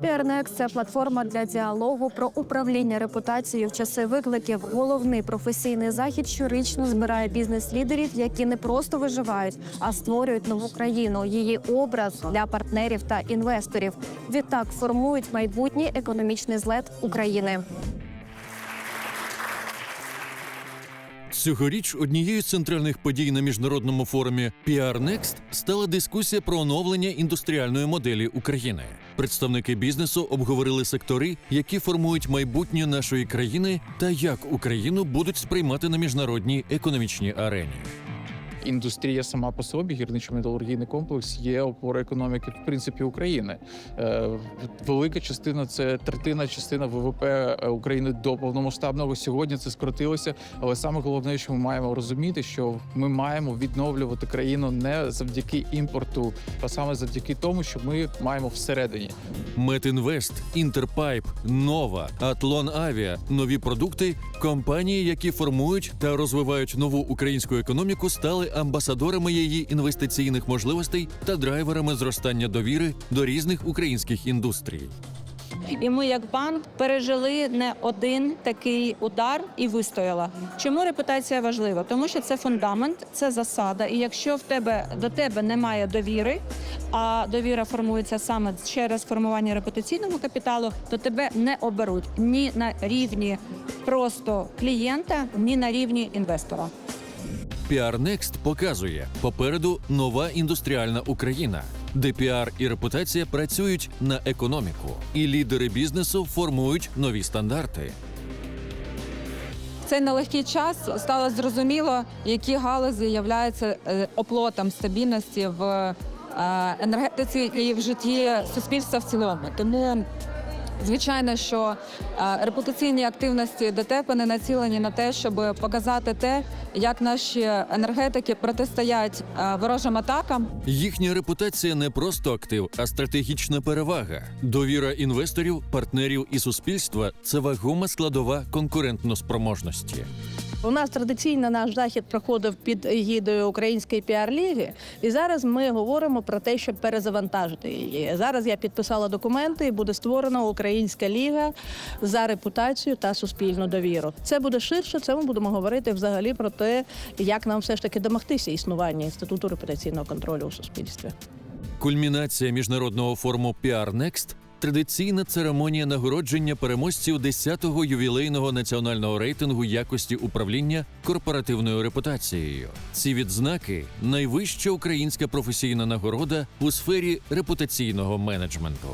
PRNX – це платформа для діалогу про управління репутацією в часи викликів. Головний професійний захід щорічно збирає бізнес-лідерів, які не просто виживають, а створюють нову країну, її образ для партнерів та інвесторів. Відтак формують майбутній економічний злет України. Цьогоріч однією з центральних подій на міжнародному форумі PR Next стала дискусія про оновлення індустріальної моделі України. Представники бізнесу обговорили сектори, які формують майбутнє нашої країни, та як Україну будуть сприймати на міжнародній економічній арені. Індустрія сама по собі, гірничо-металургійний комплекс є опорою економіки, в принципі, України. Е, Велика частина це третина частина ВВП України до повномасштабного. Сьогодні це скоротилося. Але саме головне, що ми маємо розуміти, що ми маємо відновлювати країну не завдяки імпорту, а саме завдяки тому, що ми маємо всередині. Метінвест, Інтерпайп, Нова, Атлон Авіа нові продукти, компанії, які формують та розвивають нову українську економіку, стали амбасадорами її інвестиційних можливостей та драйверами зростання довіри до різних українських індустрій. І ми, як банк, пережили не один такий удар і вистояла. Чому репутація важлива? Тому що це фундамент, це засада. І якщо в тебе до тебе немає довіри, а довіра формується саме через формування репутаційного капіталу, то тебе не оберуть ні на рівні просто клієнта, ні на рівні інвестора. PR Next показує попереду нова індустріальна Україна, де піар і репутація працюють на економіку, і лідери бізнесу формують нові стандарти. Цей нелегкий час стало зрозуміло, які галузі являються е, оплотом стабільності в е, енергетиці і в житті суспільства в цілому. Тому звичайно, що е, репутаційні активності ДТЕП не націлені на те, щоб показати те, як наші енергетики протистоять е, ворожим атакам. Їхня репутація не просто актив, а стратегічна перевага. Довіра інвесторів, партнерів і суспільства це вагома складова конкурентноспроможності. У нас традиційно наш захід проходив під егідою Української піар-ліги, і зараз ми говоримо про те, щоб перезавантажити її. Зараз я підписала документи, і буде створена Українська ліга за репутацію та суспільну довіру. Це буде ширше. Це ми будемо говорити взагалі про те, як нам все ж таки домогтися існування інституту репутаційного контролю у суспільстві. Кульмінація міжнародного форуму PR Next – традиційна церемонія нагородження переможців 10-го ювілейного національного рейтингу якості управління корпоративною репутацією. Ці відзнаки найвища українська професійна нагорода у сфері репутаційного менеджменту.